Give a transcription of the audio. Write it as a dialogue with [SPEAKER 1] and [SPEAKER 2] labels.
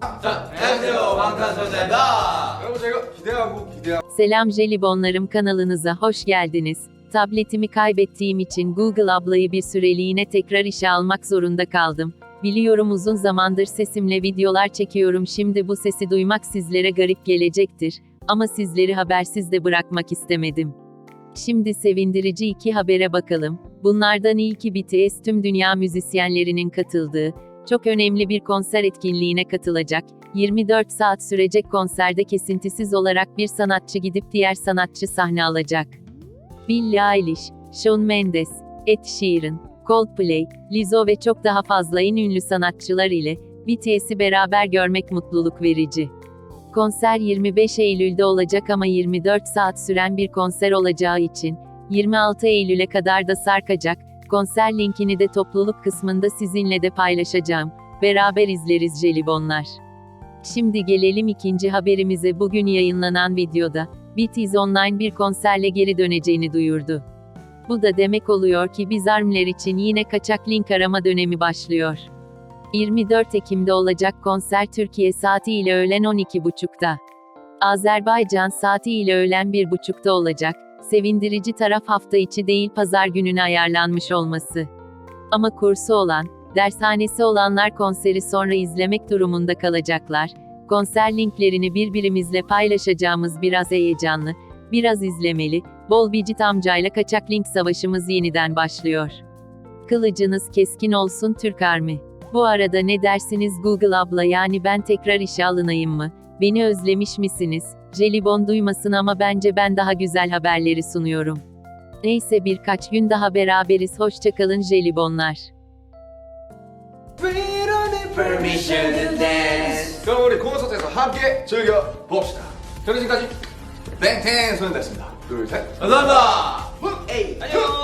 [SPEAKER 1] 자, 안녕하세요. 방탄소년단입니다.
[SPEAKER 2] 여러분 저희가 기대하고 기대하고
[SPEAKER 3] Selam Jelibonlarım kanalınıza hoş geldiniz. Tabletimi kaybettiğim için Google ablayı bir süreliğine tekrar işe almak zorunda kaldım. Biliyorum uzun zamandır sesimle videolar çekiyorum şimdi bu sesi duymak sizlere garip gelecektir. Ama sizleri habersiz de bırakmak istemedim. Şimdi sevindirici iki habere bakalım. Bunlardan ilki BTS tüm dünya müzisyenlerinin katıldığı, çok önemli bir konser etkinliğine katılacak. 24 saat sürecek konserde kesintisiz olarak bir sanatçı gidip diğer sanatçı sahne alacak. Billie Eilish, Shawn Mendes, Ed Sheeran, Coldplay, Lizzo ve çok daha fazla en ünlü sanatçılar ile BTS'i beraber görmek mutluluk verici. Konser 25 Eylül'de olacak ama 24 saat süren bir konser olacağı için 26 Eylül'e kadar da sarkacak. Konser linkini de topluluk kısmında sizinle de paylaşacağım. Beraber izleriz jelibonlar. Şimdi gelelim ikinci haberimize bugün yayınlanan videoda, BTS Online bir konserle geri döneceğini duyurdu. Bu da demek oluyor ki biz ARM'ler için yine kaçak link arama dönemi başlıyor. 24 Ekim'de olacak konser Türkiye saati ile öğlen 12.30'da. Azerbaycan saati ile öğlen 1.30'da olacak. Sevindirici taraf hafta içi değil pazar gününe ayarlanmış olması. Ama kursu olan, dershanesi olanlar konseri sonra izlemek durumunda kalacaklar. Konser linklerini birbirimizle paylaşacağımız biraz heyecanlı, biraz izlemeli, bol bicit amcayla kaçak link savaşımız yeniden başlıyor. Kılıcınız keskin olsun Türk Army. Bu arada ne dersiniz Google abla yani ben tekrar işe alınayım mı? Beni özlemiş misiniz? Jelibon duymasın ama bence ben daha güzel haberleri sunuyorum. Neyse birkaç gün daha beraberiz hoşçakalın jelibonlar.
[SPEAKER 1] Permission to dance.
[SPEAKER 2] 그럼 우리 콘서트에서 함께 즐겨 봅시다. 저는 지금까지 뱅텐 소년단이었습니다. 둘 셋.
[SPEAKER 1] 감사합니다.
[SPEAKER 2] 후!
[SPEAKER 1] 안녕.